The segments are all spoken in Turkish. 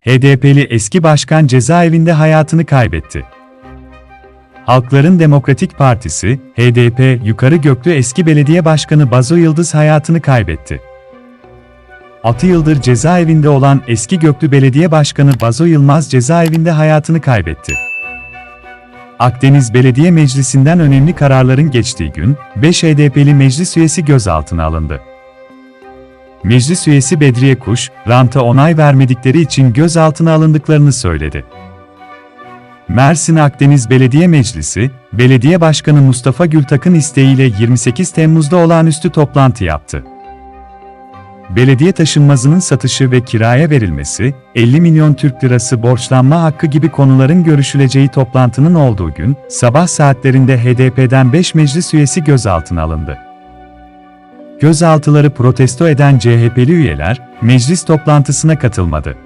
HDP'li eski başkan cezaevinde hayatını kaybetti. Halkların Demokratik Partisi, HDP, Yukarı Göklü eski belediye başkanı Bazo Yıldız hayatını kaybetti. 6 yıldır cezaevinde olan eski Göklü Belediye Başkanı Bazo Yılmaz cezaevinde hayatını kaybetti. Akdeniz Belediye Meclisi'nden önemli kararların geçtiği gün, 5 HDP'li meclis üyesi gözaltına alındı. Meclis üyesi Bedriye Kuş, ranta onay vermedikleri için gözaltına alındıklarını söyledi. Mersin Akdeniz Belediye Meclisi, Belediye Başkanı Mustafa Gültak'ın isteğiyle 28 Temmuz'da olağanüstü toplantı yaptı. Belediye taşınmazının satışı ve kiraya verilmesi, 50 milyon Türk lirası borçlanma hakkı gibi konuların görüşüleceği toplantının olduğu gün, sabah saatlerinde HDP'den 5 meclis üyesi gözaltına alındı. Gözaltıları protesto eden CHP'li üyeler, meclis toplantısına katılmadı.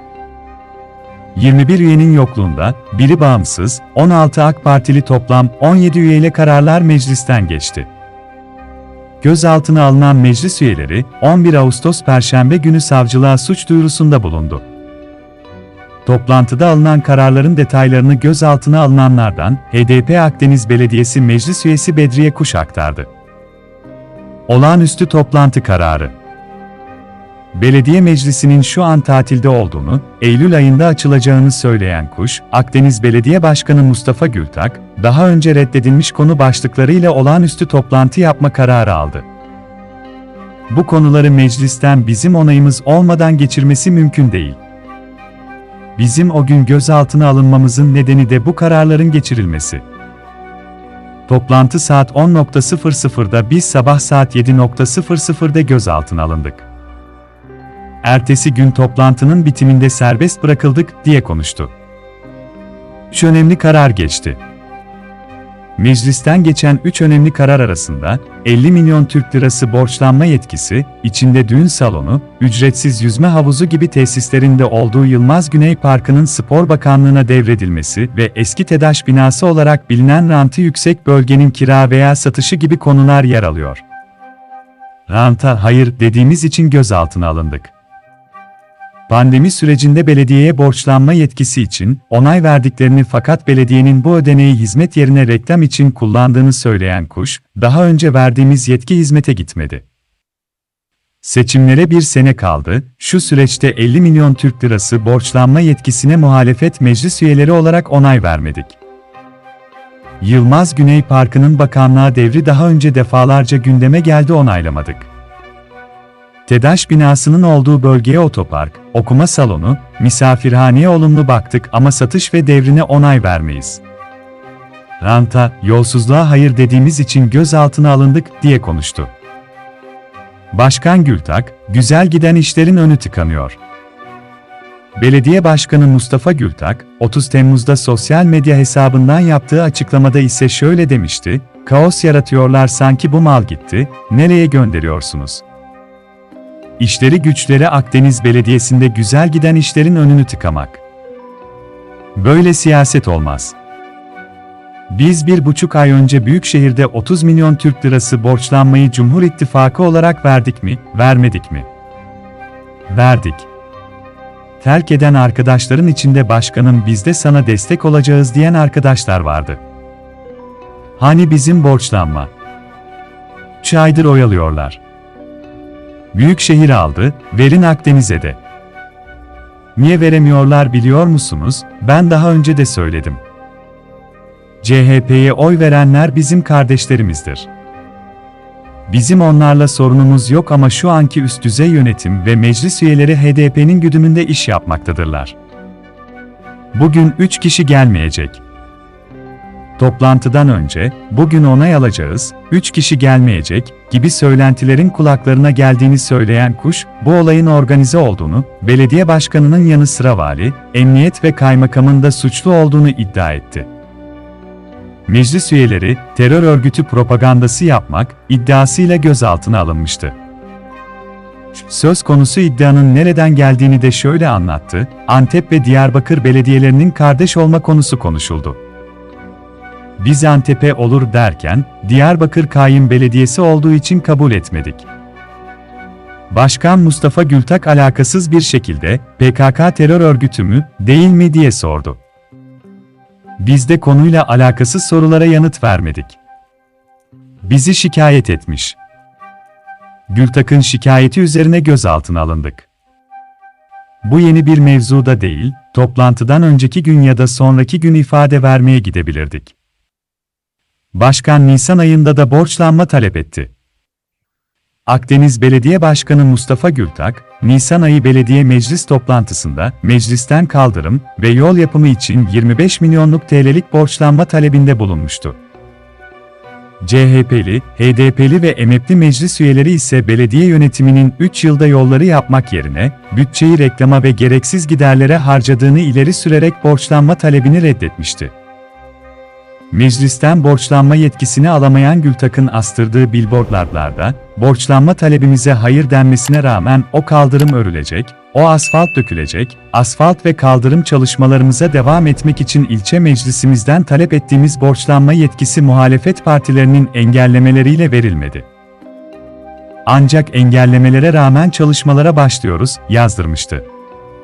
21 üyenin yokluğunda, biri bağımsız, 16 AK Partili toplam 17 üyeyle kararlar meclisten geçti. Gözaltına alınan meclis üyeleri, 11 Ağustos Perşembe günü savcılığa suç duyurusunda bulundu. Toplantıda alınan kararların detaylarını gözaltına alınanlardan HDP Akdeniz Belediyesi Meclis Üyesi Bedriye Kuş aktardı. Olağanüstü toplantı kararı Belediye Meclisi'nin şu an tatilde olduğunu, Eylül ayında açılacağını söyleyen Kuş, Akdeniz Belediye Başkanı Mustafa Gültak, daha önce reddedilmiş konu başlıklarıyla olağanüstü toplantı yapma kararı aldı. Bu konuları meclisten bizim onayımız olmadan geçirmesi mümkün değil. Bizim o gün gözaltına alınmamızın nedeni de bu kararların geçirilmesi. Toplantı saat 10.00'da biz sabah saat 7.00'da gözaltına alındık. Ertesi gün toplantının bitiminde serbest bırakıldık diye konuştu. Üç önemli karar geçti. Meclisten geçen üç önemli karar arasında 50 milyon Türk lirası borçlanma yetkisi, içinde düğün salonu, ücretsiz yüzme havuzu gibi tesislerinde olduğu Yılmaz Güney Parkı'nın Spor Bakanlığı'na devredilmesi ve eski TEDAŞ binası olarak bilinen rantı yüksek bölgenin kira veya satışı gibi konular yer alıyor. Ranta hayır dediğimiz için gözaltına alındık. Pandemi sürecinde belediyeye borçlanma yetkisi için onay verdiklerini fakat belediyenin bu ödeneği hizmet yerine reklam için kullandığını söyleyen Kuş, daha önce verdiğimiz yetki hizmete gitmedi. Seçimlere bir sene kaldı, şu süreçte 50 milyon Türk lirası borçlanma yetkisine muhalefet meclis üyeleri olarak onay vermedik. Yılmaz Güney Parkı'nın bakanlığa devri daha önce defalarca gündeme geldi onaylamadık. TEDAŞ binasının olduğu bölgeye otopark, okuma salonu, misafirhaneye olumlu baktık ama satış ve devrine onay vermeyiz. Ranta, yolsuzluğa hayır dediğimiz için gözaltına alındık diye konuştu. Başkan Gültak, güzel giden işlerin önü tıkanıyor. Belediye Başkanı Mustafa Gültak, 30 Temmuz'da sosyal medya hesabından yaptığı açıklamada ise şöyle demişti, kaos yaratıyorlar sanki bu mal gitti, nereye gönderiyorsunuz? İşleri güçleri Akdeniz Belediyesi'nde güzel giden işlerin önünü tıkamak. Böyle siyaset olmaz. Biz bir buçuk ay önce Büyükşehir'de 30 milyon Türk lirası borçlanmayı Cumhur İttifakı olarak verdik mi, vermedik mi? Verdik. Terk eden arkadaşların içinde başkanım biz de sana destek olacağız diyen arkadaşlar vardı. Hani bizim borçlanma? 3 aydır oyalıyorlar. Büyükşehir aldı, verin Akdeniz'e de. Niye veremiyorlar biliyor musunuz? Ben daha önce de söyledim. CHP'ye oy verenler bizim kardeşlerimizdir. Bizim onlarla sorunumuz yok ama şu anki üst düzey yönetim ve meclis üyeleri HDP'nin güdümünde iş yapmaktadırlar. Bugün 3 kişi gelmeyecek. Toplantıdan önce, bugün onay alacağız, 3 kişi gelmeyecek gibi söylentilerin kulaklarına geldiğini söyleyen Kuş, bu olayın organize olduğunu, belediye başkanının yanı sıra vali, emniyet ve kaymakamın da suçlu olduğunu iddia etti. Meclis üyeleri, terör örgütü propagandası yapmak iddiasıyla gözaltına alınmıştı. Söz konusu iddianın nereden geldiğini de şöyle anlattı, Antep ve Diyarbakır belediyelerinin kardeş olma konusu konuşuldu. Biz Antep'e olur derken, Diyarbakır Kayın Belediyesi olduğu için kabul etmedik. Başkan Mustafa Gültak alakasız bir şekilde PKK terör örgütü mü, değil mi diye sordu. Biz de konuyla alakasız sorulara yanıt vermedik. Bizi şikayet etmiş. Gültak'ın şikayeti üzerine gözaltına alındık. Bu yeni bir mevzu da değil, toplantıdan önceki gün ya da sonraki gün ifade vermeye gidebilirdik. Başkan Nisan ayında da borçlanma talep etti. Akdeniz Belediye Başkanı Mustafa Gültak, Nisan ayı belediye meclis toplantısında meclisten kaldırım ve yol yapımı için 25 milyonluk TL'lik borçlanma talebinde bulunmuştu. CHP'li, HDP'li ve emekli meclis üyeleri ise belediye yönetiminin 3 yılda yolları yapmak yerine, bütçeyi reklama ve gereksiz giderlere harcadığını ileri sürerek borçlanma talebini reddetmişti. Meclisten borçlanma yetkisini alamayan Gültak'ın astırdığı billboardlarda, borçlanma talebimize hayır denmesine rağmen o kaldırım örülecek, o asfalt dökülecek, asfalt ve kaldırım çalışmalarımıza devam etmek için ilçe meclisimizden talep ettiğimiz borçlanma yetkisi muhalefet partilerinin engellemeleriyle verilmedi. Ancak engellemelere rağmen çalışmalara başlıyoruz, yazdırmıştı.